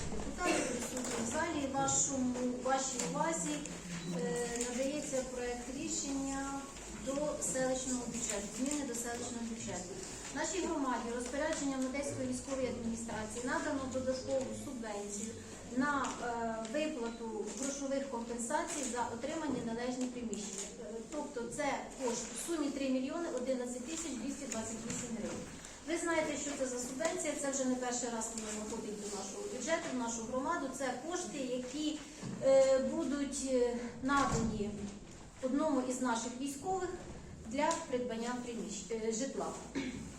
наші депутати присутні в залі. Вашому вашій увазі е, надається проект рішення до селищного бюджету, зміни до селищного бюджету. Нашій громаді розпорядженням Одеської військової адміністрації надано додаткову субвенцію на е, виплату грошових компенсацій за отримані належні приміщення. Е, Тобто це кошт в сумі 3 мільйони 11 тисяч 228 гривень. Ви знаєте, що це за субвенція. Це вже не перший раз вона виходить до нашого бюджету, в нашу громаду. Це кошти, які е, будуть е, надані одному із наших військових для придбання приміщ... е, житла.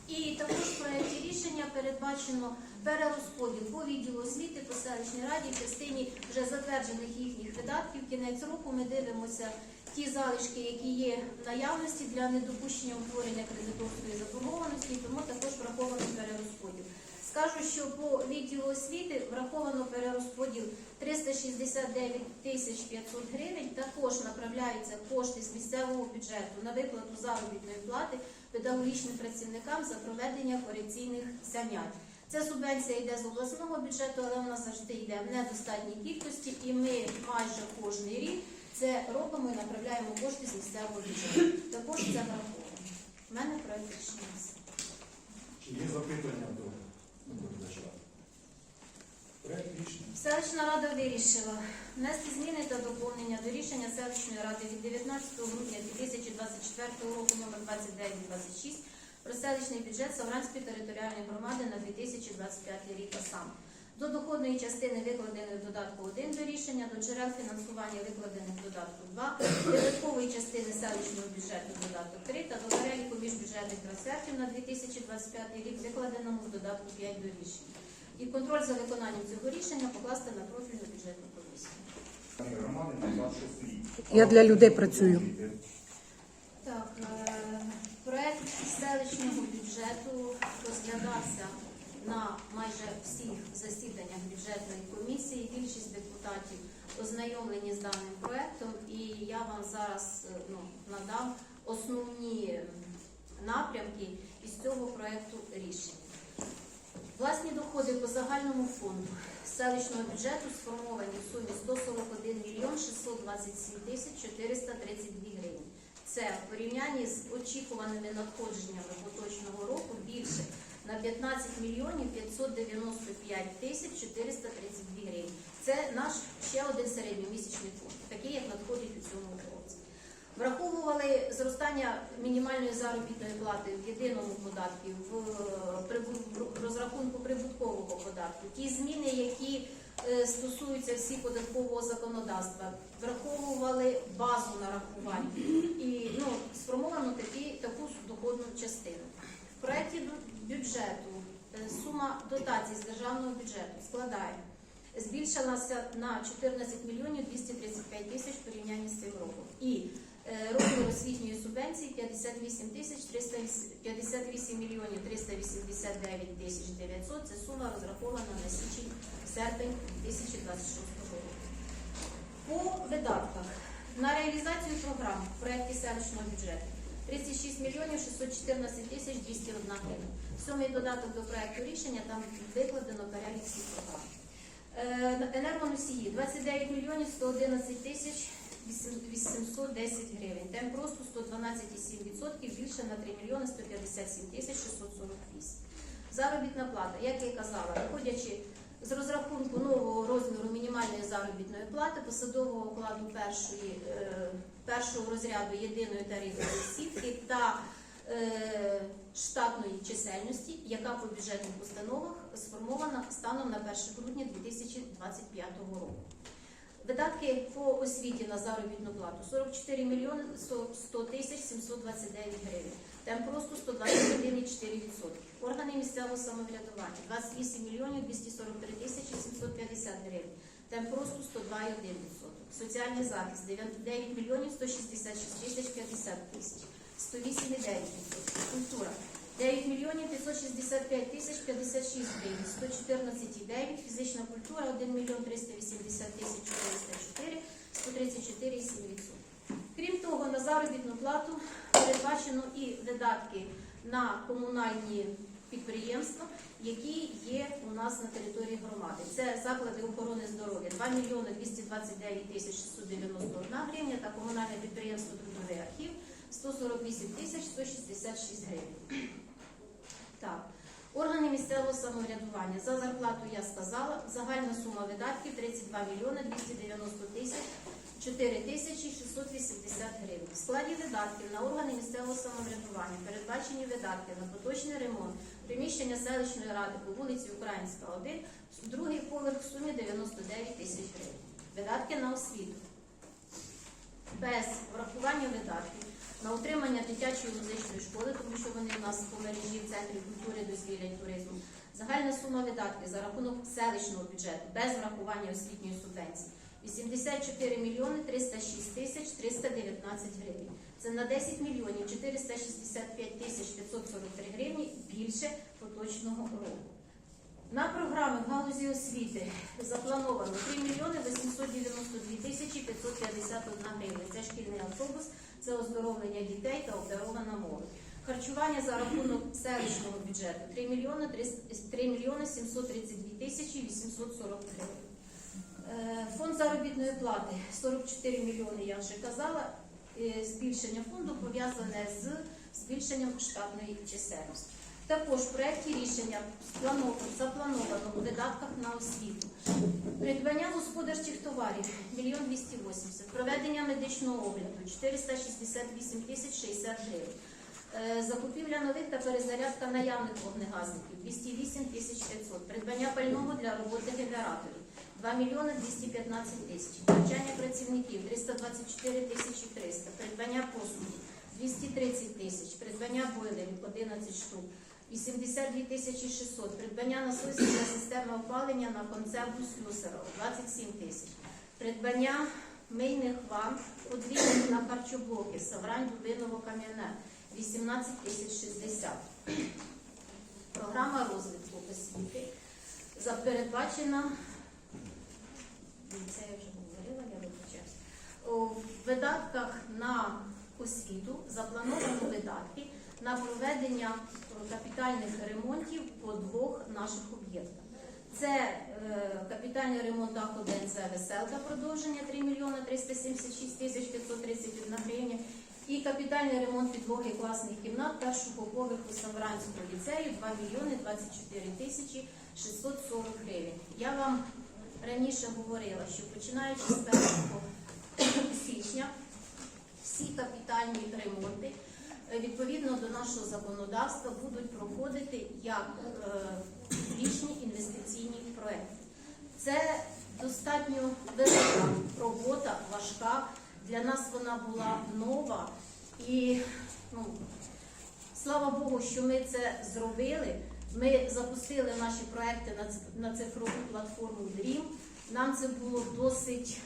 І також в проєкті рішення передбачено перерозподіл по відділу освіти по селищній раді в частині вже затверджених їхніх видатків. Кінець року ми дивимося ті залишки, які є в наявності для недопущення утворення кредиторської заборгованості, тому також враховано перерозподіл. Скажу, що по відділу освіти враховано перерозподіл 369 тисяч 500 гривень. Також направляються кошти з місцевого бюджету на виплату заробітної плати педагогічним працівникам за проведення корекційних занять. Ця субвенція йде з обласного бюджету, але вона завжди йде в недостатній кількості, і ми майже кожний рік це робимо і направляємо кошти з місцевого бюджету. Також це враховано. У мене проект рішення. Чи є запитання до доповідача? Рішення. Селищна рада вирішила внести зміни та доповнення до рішення селищної ради від 19 грудня 2024 року номер 2926 про селищний бюджет Савранської територіальної громади на 2025 рік, а саме до доходної частини викладеної в додатку 1 до рішення, до джерел фінансування викладених в додатку 2, додаткової частини селищного бюджету в додатку 3 та до переліку міжбюджетних трансфертів на 2025 рік, викладеному в додатку 5 до рішення. І контроль за виконанням цього рішення покласти на профільну бюджетну комісію. Громади на 26 рік. Я для людей працюю. Так, е, проект селищного бюджету розглядався на майже всіх засіданнях бюджетної комісії. Більшість депутатів ознайомлені з даним проектом, і я вам зараз е, ну, надам основні напрямки із цього проекту рішення. Власні доходи по загальному фонду селищного бюджету сформовані в сумі 141 мільйон 627 тисяч 432 гривень. Це в порівнянні з очікуваними надходженнями поточного року більше на 15 мільйонів 595 тисяч 432 гривень. Це наш ще один середньомісячний фонд, такий як надходить у цьому році. Враховували зростання мінімальної заробітної плати в єдиному податку, в, розрахунку прибуткового податку, ті зміни, які е, стосуються всі податкового законодавства, враховували базу нарахувань і ну, сформовано такі, таку доходну частину. Бюджету е, сума дотацій з державного бюджету складає збільшилася на 14 мільйонів 235 тисяч в порівнянні з цим роком. І е, розмір освітньої субвенції 58 тисяч 308 58 мільйонів 389 тисяч 900. Це сума розрахована на січень серпень 2026 року. По видатках на реалізацію програм в проєкті селищного бюджету 36 мільйонів 614 тисяч 201 гривень. Сьомий додаток до проєкту рішення там викладено перелік всіх програм. Е, Енергоносії 29 мільйонів 111 тисяч 810 гривень. Темп росту 112,7%, більше на 3 мільйони 157 тисяч 648. Заробітна плата, як я казала, виходячи з розрахунку нового розміру мінімальної заробітної плати, посадового окладу першої, е, першого розряду єдиної тарифної сітки та е, штатної чисельності, яка по бюджетних установах сформована станом на 1 грудня 2025 року. Видатки по освіті на заробітну плату 44 мільйони 100 тисяч 729 гривень. Темп росту 121,4%. Органи місцевого самоврядування 28 мільйонів 243 тисячі 750 гривень. Темп росту 102,1%. Соціальний захист 9 мільйонів 166 тисяч 50 тисяч. 108,9%. Культура 9 мільйонів 565 тисяч 56 гривень, 114,9, фізична культура 1 мільйон 380 тисяч 404, 134,7%. Крім того, на заробітну плату передбачено і видатки на комунальні підприємства, які є у нас на території громади. Це заклади охорони здоров'я 2 мільйони 229 тисяч 691 гривня та комунальне підприємство Трудовий архів 148 тисяч 166 гривень. Так. Органи місцевого самоврядування. За зарплату я сказала. Загальна сума видатків 32 мільйони 290 тисяч 4 тисячі 680 гривень. В складі видатків на органи місцевого самоврядування передбачені видатки на поточний ремонт приміщення селищної ради по вулиці Українська, 1, другий поверх в сумі 99 тисяч гривень. Видатки на освіту. Без врахування видатків на утримання дитячої музичної школи, тому що вони у нас по мережі в центрі культури, дозвілля і туризму. Загальна сума видатків за рахунок селищного бюджету без врахування освітньої субвенції 84 мільйони 306 тисяч 319 гривень. Це на 10 мільйонів 465 тисяч 543 гривні більше поточного року. На програми в галузі освіти заплановано 3 мільйони 892 тисячі 551 гривень. Це шкільний автобус, це оздоровлення дітей та обдарована молодь. Харчування за рахунок селищного бюджету 3 мільйони 3 мільйони 732 тисячі 840 гривень. Фонд заробітної плати 44 мільйони, я вже казала. Е, Збільшення фонду пов'язане з збільшенням штатної чисельності. Також в проєкті рішення заплановано у видатках на освіту. Придбання господарчих товарів 1 280, проведення медичного огляду 468 тисяч 60 гривень. Е, Закупівля нових та перезарядка наявних вогнегасників 208 тисяч 500. Придбання пального для роботи генераторів 2 мільйони 215 тисяч. Навчання працівників 324 тисячі 300. Придбання послуг 230 тисяч. Придбання бойлерів 11 штук. 82 тисячі 600. Придбання насосів для системи опалення на концерту Слюсарова 27 тисяч. Придбання мийних ванн подвійних на харчоблоки Саврань Дубиново Кам'яне 18 тисяч 60. Програма розвитку освіти передбачена. Це я вже говорила, я вибачаюсь. У видатках на освіту заплановано видатки на проведення капітальних ремонтів по двох наших об'єктах. Це е, капітальний ремонт А1 це веселка продовження 3 мільйони 376 тисяч 531 гривня. І капітальний ремонт підлоги класних кімнат першого поверху Савранського ліцею 2 мільйони 24 тисячі 640 гривень. Я вам раніше говорила, що починаючи з 1 січня всі капітальні ремонти е, відповідно до нашого законодавства будуть проходити як е, публічні інвестиційні проекти. Це достатньо велика робота, важка. Для нас вона була нова і ну, слава Богу, що ми це зробили. Ми запустили наші проекти на цифрову платформу Dream. Нам це було досить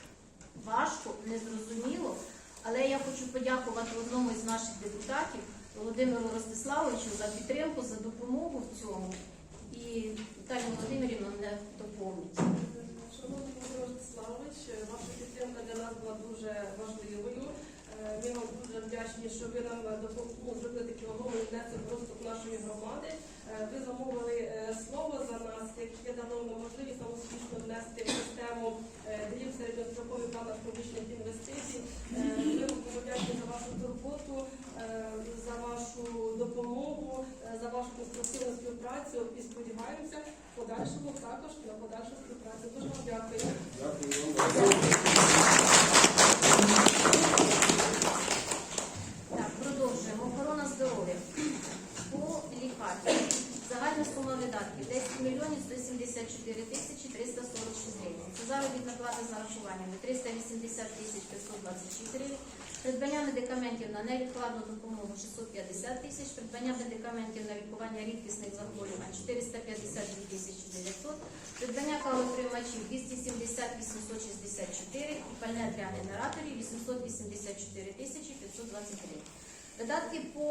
важко, незрозуміло. Але я хочу подякувати одному із наших депутатів Володимиру Ростиславовичу за підтримку, за допомогу в цьому. І Віталія Володимирівна мене доповнить. Шановний Дмитро Ростиславович, ваша підтримка для нас була дуже важливою. Е, Ми вам дуже вдячні, що ви нам допом- ну, зробили такий вагомий внесок розвиток нашої громади. Е, Ви замовили е, слово за нас, яке дало нам можливість нам успішно внести в систему е, дрів середньострокових планах публічних інвестицій. Ми вдячні за вашу турботу, за вашу допомогу, за вашу конструктивну співпрацю і сподіваємося подальшому також на подальшу співпрацю. Дуже вам дякую. Так, продовжуємо. Охорона здоров'я. По лікарні. Загальна сума видатків 10 мільйонів 174 тисячі 346 гривень. Це заробітна плата з нарахуваннями 380 тисяч 526 гривень. Придбання медикаментів на невідкладну допомогу 650 тисяч, придбання медикаментів на лікування рідкісних захворювань 452 тисячі 900, придбання калоприймачів 270 864 і пальне для генераторів 884 тисячі 520 гривень. Видатки по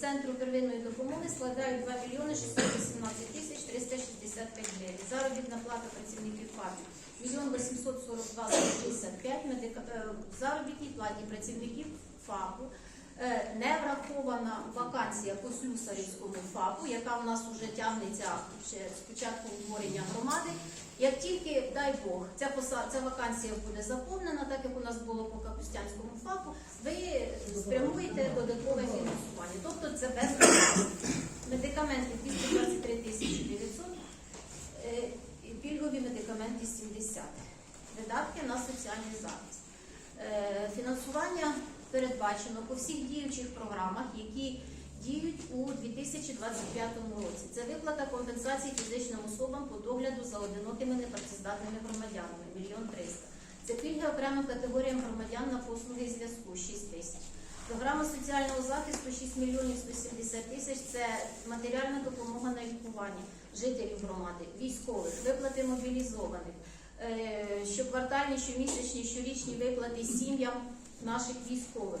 центру первинної допомоги складають 2 мільйони 618 тисяч 365 гривень. Заробітна плата працівників ФАПів 1 842 165 медика... е, заробітній платі працівників ФАПу Не врахована вакансія по Слюсарівському ФАПу, яка в нас вже тягнеться ще з початку утворення громади. Як тільки, дай Бог, ця, поса- ця вакансія буде заповнена, так як у нас було по Капустянському ФАПу, ви спрямуєте додаткове фінансування. Тобто це без. Медикаменти 223 тисячі 900, е, пільгові медикаменти 70. Видатки на соціальний захист. Е, Фінансування передбачено по всіх діючих програмах, які діють у 2025 році. Це виплата компенсації фізичним особам по догляду за одинокими непрацездатними громадянами мільйон триста. Це пільги окремим категоріям громадян на послуги зв'язку 6 тисяч. Програма соціального захисту 6 мільйонів 170 тисяч це матеріальна допомога на лікування жителів громади, військових, виплати мобілізованих, е, щоквартальні, щомісячні, щорічні виплати сім'ям наших військових.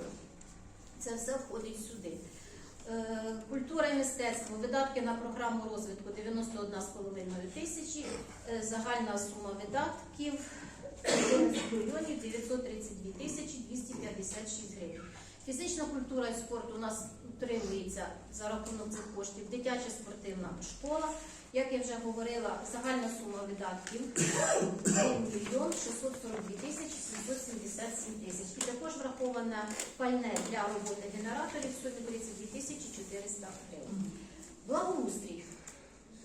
Це все входить сюди. Е, Культура і мистецтво, видатки на програму розвитку 91,5 тисячі, Е, загальна сума видатків мільйонів 932 тисячі 256 гривень. Фізична культура і спорт у нас утримується за рахунок цих коштів. Дитяча спортивна школа. Як я вже говорила, загальна сума видатків 1 мільйон 642 тисячі 777 тисяч. І також враховане пальне для роботи генераторів в сумі 32 тисячі 400 гривень. Благоустрій.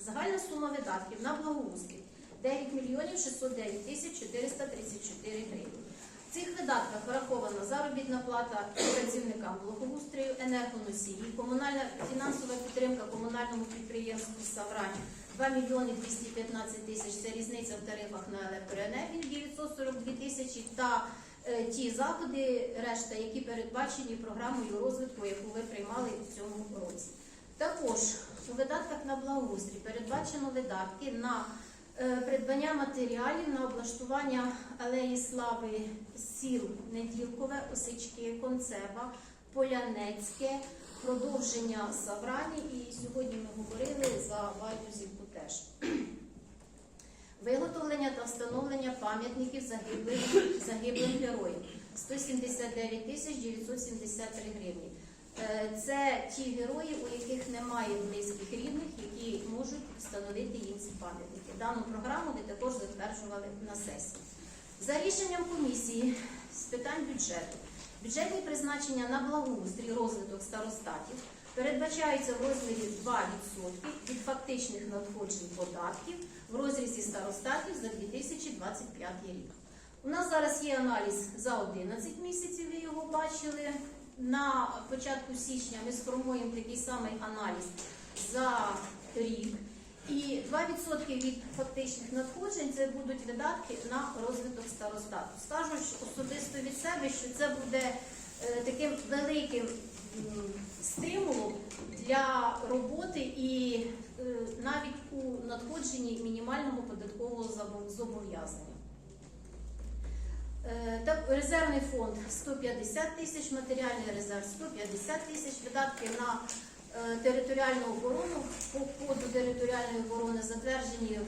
Загальна сума видатків на благоустрій 9 мільйонів 609 тисяч 434 гривень. В цих видатках врахована заробітна плата працівникам благоустрою, енергоносії, комунальна фінансова підтримка комунальному підприємству Саврань 2 мільйони 215 тисяч. Це різниця в тарифах на електроенергію 942 тисячі та е, ті заходи, решта, які передбачені програмою розвитку, яку ви приймали в цьому році. Також у видатках на благоустрій передбачено видатки на е, придбання матеріалів на облаштування алеї слави сіл Неділкове, Осички, Концева, Полянецьке, продовження Саврані. І сьогодні ми говорили за Вайдузівку теж. Виготовлення та встановлення пам'ятників загиблих, загиблим героїв 179 тисяч 973 гривні. Е, Це ті герої, у яких немає близьких рідних, які можуть встановити їм ці пам'ятники. Дану програму ви також затверджували на сесії. За рішенням комісії з питань бюджету, бюджетні призначення на благоустрій, розвиток старостатів передбачаються в розмірі 2% від фактичних надходжень податків в розрізі старостатів за 2025 рік. У нас зараз є аналіз за 11 місяців, ви його бачили. На початку січня ми сформуємо такий самий аналіз за рік. І 2% від фактичних надходжень це будуть видатки на розвиток старостату. Скажу особисто від себе, що це буде е, таким великим стимулом для роботи і е, навіть у надходженні мінімального податкового зобов'язання. Е, Так, резервний фонд 150 тисяч, матеріальний резерв 150 тисяч, видатки на територіальну оборону по коду територіальної оборони затверджені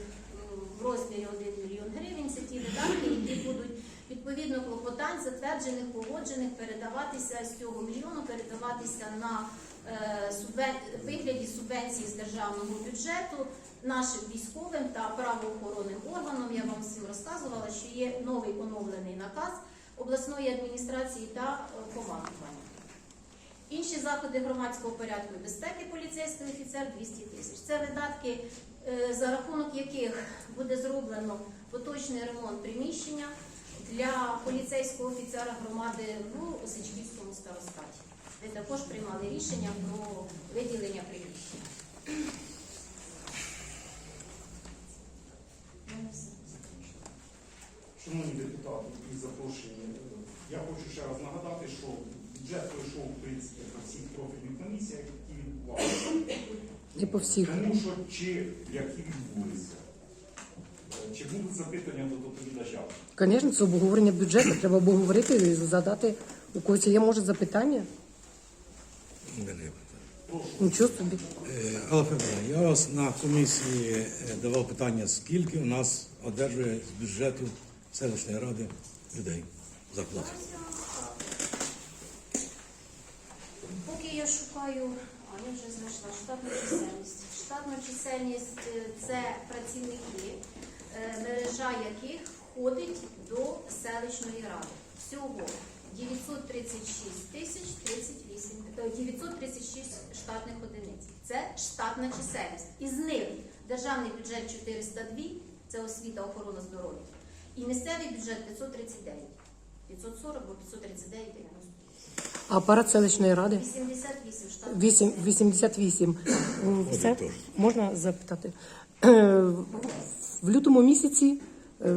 в розмірі 1 мільйон гривень. Це ті видатки, які будуть відповідно клопотань, затверджених, погоджених, передаватися з цього мільйону, передаватися на е, вигляді субвенції з державного бюджету нашим військовим та правоохоронним органам. Я вам всім розказувала, що є новий оновлений наказ обласної адміністрації та е, командування. Інші заходи громадського порядку і безпеки поліцейський офіцер 200 тисяч. Це видатки, е, за рахунок яких буде зроблено поточний ремонт приміщення для поліцейського офіцера громади в Осичківському старостаті. Ви також приймали рішення про виділення приміщення. Шановні депутати і запрошені, я хочу ще раз нагадати, що бюджет пройшов в принципі на всіх профільних комісіях, які відбувалися. Не по всіх. Тому що чи які відбулися, чи будуть запитання до доповідача? Звісно, це обговорення бюджету. Треба обговорити і задати у когось є може запитання. Прошу. Нічого собі. Е, Алла Федоровна, я вас на комісії е, давав питання, скільки у нас одержує з бюджету селищної ради людей зарплати. Зараз я вам скажу. Поки я шукаю, а я вже знайшла штатну чисельність. Штатна чисельність е, це працівники, е, мережа яких входить до селищної ради. Всього 936 тисяч 38, е, 936 штатних одиниць. Це штатна чисельність. Із них державний бюджет 402, це освіта, охорона здоров'я. І місцевий бюджет 539. 540 або 539 90. А апарат селищної ради? 88 штатних. 8, 88. Все? Аудитор. Можна запитати? В лютому місяці, е,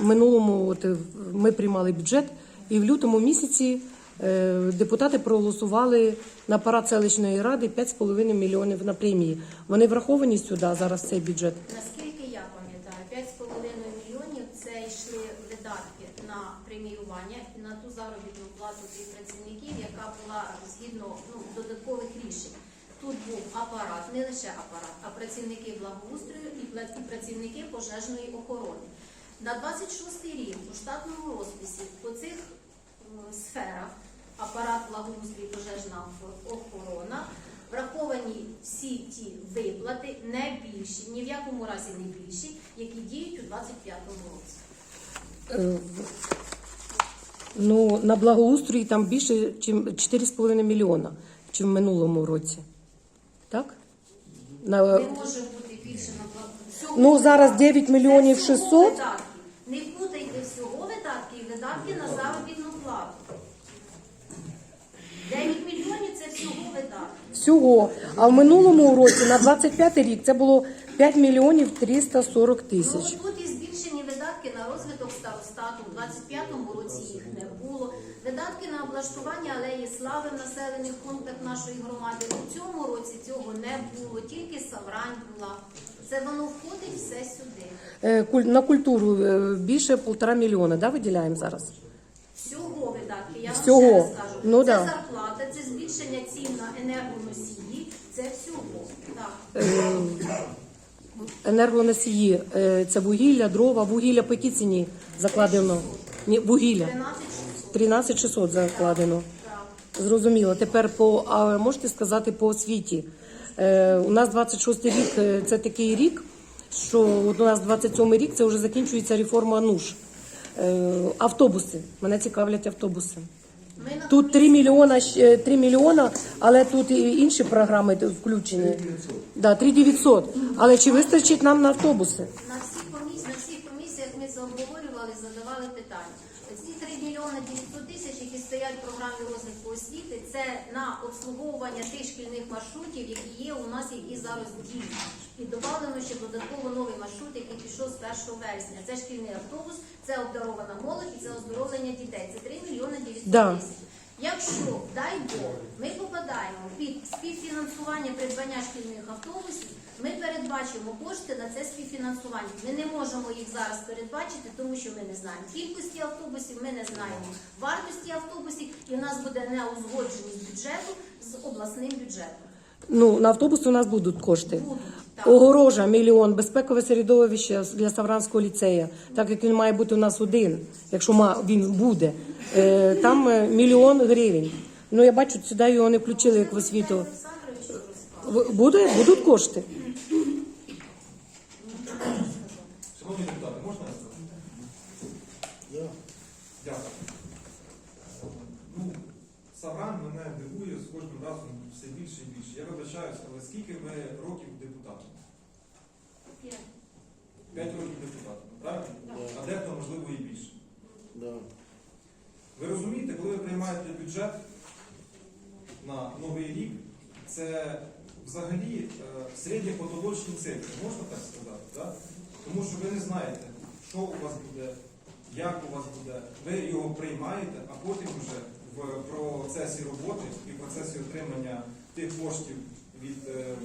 минулому, от, е, ми приймали бюджет, і в лютому місяці е, депутати проголосували на апарат селищної ради 5,5 мільйонів на премії. Вони враховані сюди зараз в цей бюджет. Наскільки я пам'ятаю, 5,5 мільйонів це йшли видатки на преміювання і на ту заробітну плату тих працівників, яка була згідно ну, додаткових рішень. Тут був апарат, не лише апарат, а працівники благоустрою і працівники пожежної охорони. На 26 рік у штатному розписі по цих сферах апарат благоустрій, пожежна охорона враховані всі ті виплати не більші, ні в якому разі не більші, які діють у 25-му році. Е, Ну, на благоустрої там більше, ніж 4,5 мільйона, ніж в минулому році. Так? На, Не може бути більше на всього Ну, зараз 9 мільйонів 600. видатків. Не путайте всього видатки і видатки на заробітну плату. 9 мільйонів це всього видатки. всього. А в минулому році, на 25 рік, це було 5 мільйонів 340 тисяч. Ну, тут і збільшені видатки на розвиток старостату. У 25-му році їх не було. Видатки на облаштування алеї слави в населених пунктах нашої громади. У цьому році цього не було, тільки Саврань була. Це воно входить все сюди. Е, На культуру е, більше полтора мільйона, да, виділяємо зараз? Всього видатки, я вам Всього. ще раз кажу. Ну, це да. зарплата, це збільшення цін на енергоносії, це всього. Так. Енергоносії, е, це вугілля, дрова, вугілля по якій ціні закладено? Ні, вугілля. 13 13 600 закладено. Зрозуміло. Тепер по а можете сказати по освіті. Е, у нас 26 рік е, це такий рік, що от у нас 27 рік це вже закінчується реформа НУШ. Е, автобуси. Мене цікавлять автобуси. Ми на Тут 3 мільйона, щ- 3 мільйона, але тут і інші програми т- включені. Да, 3 900. Але чи вистачить нам на автобуси? На всіх комісіях, на всіх комісіях ми це обговорювали, задавали питання. Ці 3 мільйони 900 тисяч, які стоять в програмі розвитку освіти, це на обслуговування тих шкільних маршрутів, які є у нас, які зараз діють. І додано ще додатково новий маршрут, який пішов з 1 вересня. Це шкільний автобус, це обдарована молодь і це оздоровлення дітей. Це 3 мільйони 900 тисяч. Якщо, дай Бог, ми попадаємо під співфінансування придбання шкільних автобусів, ми передбачимо кошти на це співфінансування. Ми не можемо їх зараз передбачити, тому що ми не знаємо кількості автобусів, ми не знаємо вартості автобусів, і в нас буде неузгодженість бюджету з обласним бюджетом. Ну, на автобуси у нас будуть кошти. Будуть так. Огорожа мільйон, безпекове середовище для Савранського ліцея, так як він має бути у нас один, якщо він буде. Е, там е, мільйон гривень. Ну я бачу, сюди його не включили як в освіту. Буде, будуть кошти. Шановні депутати, можна я скажу? Дякую. Ну, Савран мене дивує з кожним разом все більше і більше. Я вибачаюся, але скільки ми років депутатів? П'ять. П'ять років депутатів, правильно? А дехто, можливо, і більше. Ви розумієте, коли ви приймаєте бюджет на новий рік, це взагалі е, середньопотолочні цифри, можна так сказати? Да? Тому що ви не знаєте, що у вас буде, як у вас буде. Ви його приймаєте, а потім вже в процесі роботи і в процесі отримання тих коштів від е,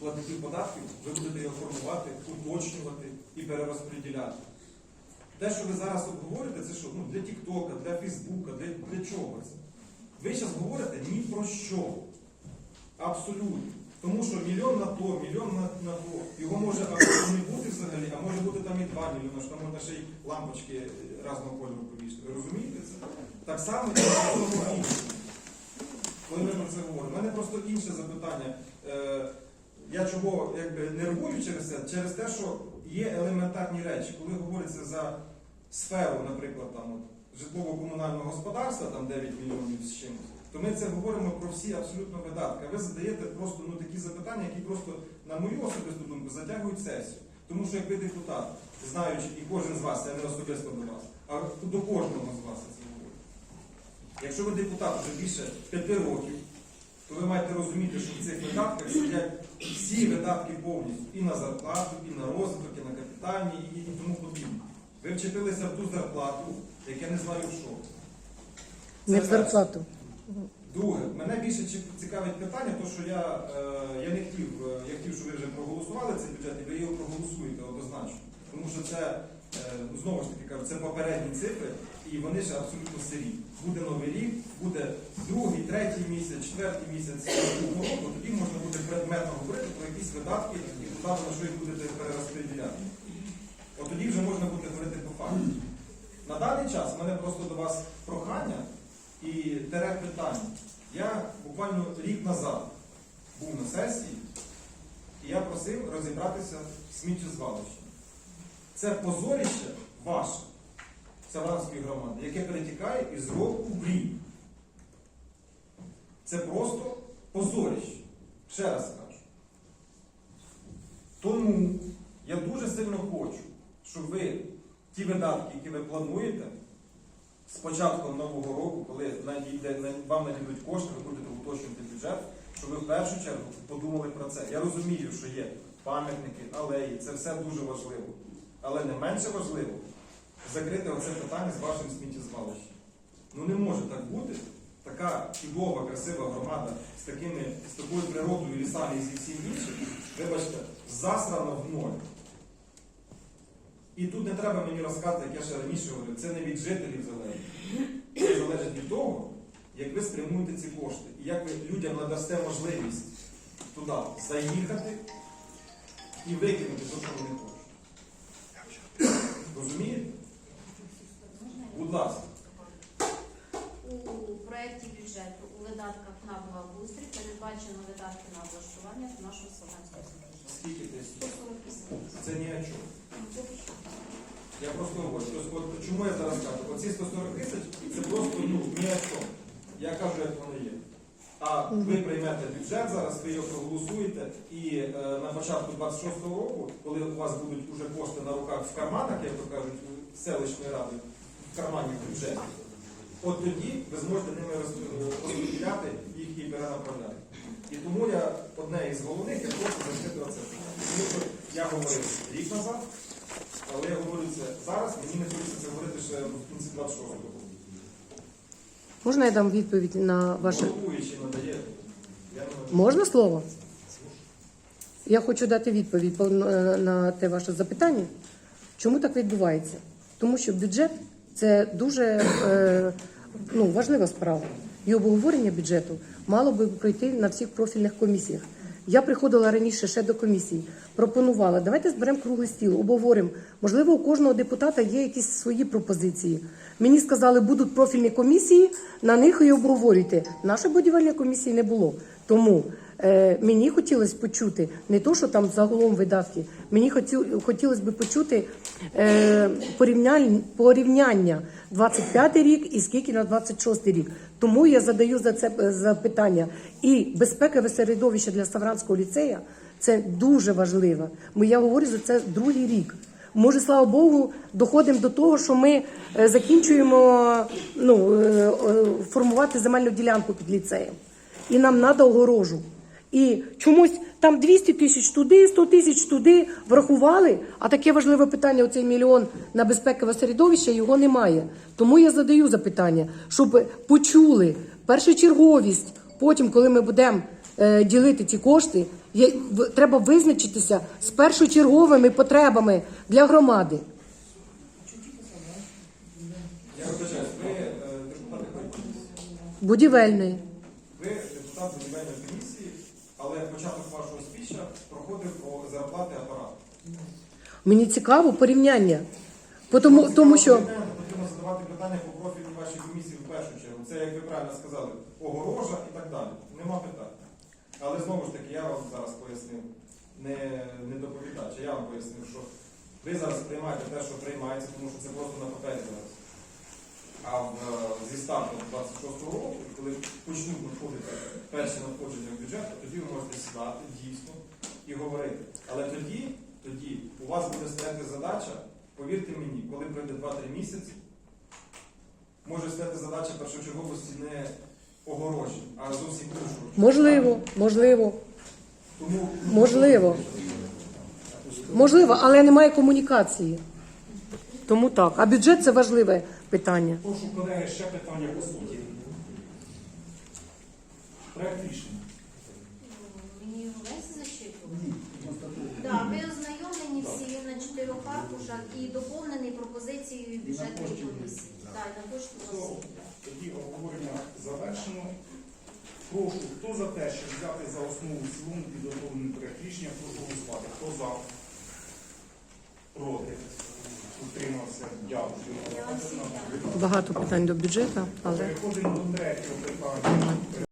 платників податків, ви будете його формувати, уточнювати і перерозподіляти. Те, що ви зараз обговорюєте, це що? Ну, для Тіктока, для Фейсбука, для, для чого це? Ви зараз говорите ні про що. Абсолютно. Тому що мільйон на то, мільйон на, на то. Його може абсолютно не бути взагалі, а може бути там і 2 мільйони, що там можна ще й лампочки різного кольору повісити. Ви розумієте це? Так само і іншому. коли ми про це говоримо. У мене просто інше запитання. Е, я чого якби нервую через це? Через те, що є елементарні речі, коли говориться за сферу, наприклад, там житлово-комунального господарства, там 9 мільйонів з чимось, то ми це говоримо про всі абсолютно видатки. А ви задаєте просто ну, такі запитання, які просто, на мою особисту думку, затягують сесію. Тому що як ви депутат, знаючи, і кожен з вас, я не особисто до вас, а до кожного з вас це говорю. Якщо ви депутат вже більше п'яти років, то ви маєте розуміти, що в цих видатках сидять всі видатки повністю і на зарплату, і на розвиток, і на капітальні, і, і тому подібне. Ви вчепилися в ту зарплату, яке не знаю що. Не в зарплату. Друге, мене більше цікавить питання, то що я, е, я не хотів, е, я хотів, щоб ви вже проголосували цей бюджет, і ви його проголосуєте однозначно. Тому що це, е, знову ж таки кажу, це попередні цифри, і вони ще абсолютно сирі. Буде новий рік, буде другий, третій місяць, четвертий місяць року, тоді можна буде предметно говорити про якісь видатки і куди на що їх будете перерозподіляти. От тоді вже можна буде говорити по факту. На даний час в мене просто до вас прохання і тере питання. Я буквально рік назад був на сесії, і я просив розібратися з сміттєзвалищем. Це позоріще ваше, Савранської громади, яке перетікає із року в рік. Це просто позоріще. Ще раз кажу. Тому я дуже сильно хочу, щоб ви ті видатки, які ви плануєте, з початком нового року, коли надійде, вам надійдуть кошти, ви будете уточнювати бюджет, щоб ви в першу чергу подумали про це. Я розумію, що є пам'ятники, алеї, це все дуже важливо. Але не менше важливо закрити оце питання з вашим сміттєзвалищем. Ну не може так бути. Така чудова, красива громада з, такими, з такою природою, лісами і зі всім іншим, вибачте, засрана в ноль. І тут не треба мені розказувати, як я ще раніше говорив, це не від жителів залежить. Це залежить від того, як ви спрямуєте ці кошти і як ви людям надасте можливість туди заїхати і викинути те, що вони хочуть. Розумієте? Будь ласка. У проєкті бюджету у видатках на благоустрій передбачено видатки на облаштування нашого Солонського селища. Скільки тисяч? 148. Це ні о чому. Я просто говорю, тобто, от чому я зараз кажу? Оці 140 тисяч це просто ну, ні о чому. Я кажу, як воно є. А ви приймете бюджет зараз, ви його проголосуєте, і е, на початку 26-го року, коли у вас будуть уже кошти на руках в карманах, як то кажуть, селищної ради, в кармані в бюджеті, от тоді ви зможете ними роз- розподіляти їх і перенаправляти. І тому я одне із головних я просто закрити оце. Тому що я говорив рік назад, але я говорю це зараз, мені не хочеться це говорити ще в кінці 26-го року. Можна я дам відповідь на ваше Головуючий надає. Я не надаю. Можна слово? Я хочу дати відповідь по- на на те ваше запитання. Чому так відбувається? Тому що бюджет це дуже е, ну, важлива справа. І обговорення бюджету мало би пройти на всіх профільних комісіях. Я приходила раніше ще до комісії, пропонувала, давайте зберемо круглий стіл, обговоримо. Можливо, у кожного депутата є якісь свої пропозиції. Мені сказали, будуть профільні комісії, на них і обговорюйте. Нашої будівельної комісії не було. Тому е, мені хотілося почути не то, що там загалом видатки, мені хотілося б почути порівняння, порівняння 25 рік і скільки на 26 рік. Тому я задаю за це е, запитання. І безпекове середовище для Савранського ліцея це дуже важливо. Ми я говорю за це другий рік. Може, слава Богу, доходимо до того, що ми е, закінчуємо ну, е, е, формувати земельну ділянку під ліцеєм. І нам треба огорожу. І чомусь там 200 тисяч туди, 100 тисяч туди врахували, а таке важливе питання, оцей мільйон на безпекове середовище, його немає. Тому я задаю запитання, щоб почули першочерговість, потім, коли ми будемо е, ділити ці кошти, є, в- треба визначитися з першочерговими потребами для громади. Я вибачаюсь, ви е, депутат? Будівельної. Ви депутат будівельної комісії, але початок вашого спіча проходив про зарплати апарату. Мені цікаво порівняння. По Тому, тому що Потрібно задавати питання по профілю вашої комісії в першу чергу. Це, як ви правильно сказали, огорожа і так далі. Нема питань. Але знову ж таки, я вам зараз пояснив, не, не доповідач, а я вам пояснив, що ви зараз приймаєте те, що приймається, тому що це просто на папері зараз. А в, е, зі стартом 26-го року, коли почнуть надходити перші надходження в бюджет, тоді ви можете сідати дійсно і говорити. Але тоді, тоді у вас буде стояти задача, повірте мені, коли пройде 2-3 місяці, може стояти задача першочерговості не огорожі, а зовсім іншого. Можливо, можливо, Тому можливо. Можливо, але немає комунікації. Тому так. А бюджет це важливе питання. Прошу, колеги, ще питання по суті. Проект рішення. Мені весь зачитували? Так, ви ознайомлені всі на чотирьох аркушах і доповнений пропозицією бюджетної комісії. Так, на пошті у. Тоді обговорення завершено. Прошу, хто за те, щоб взяти за основу цілому підготовлений проект рішення, прошу голосувати. Хто за? Проти? Утримався? Дякую. Багато питань до бюджету, але Переходимо до третього питання.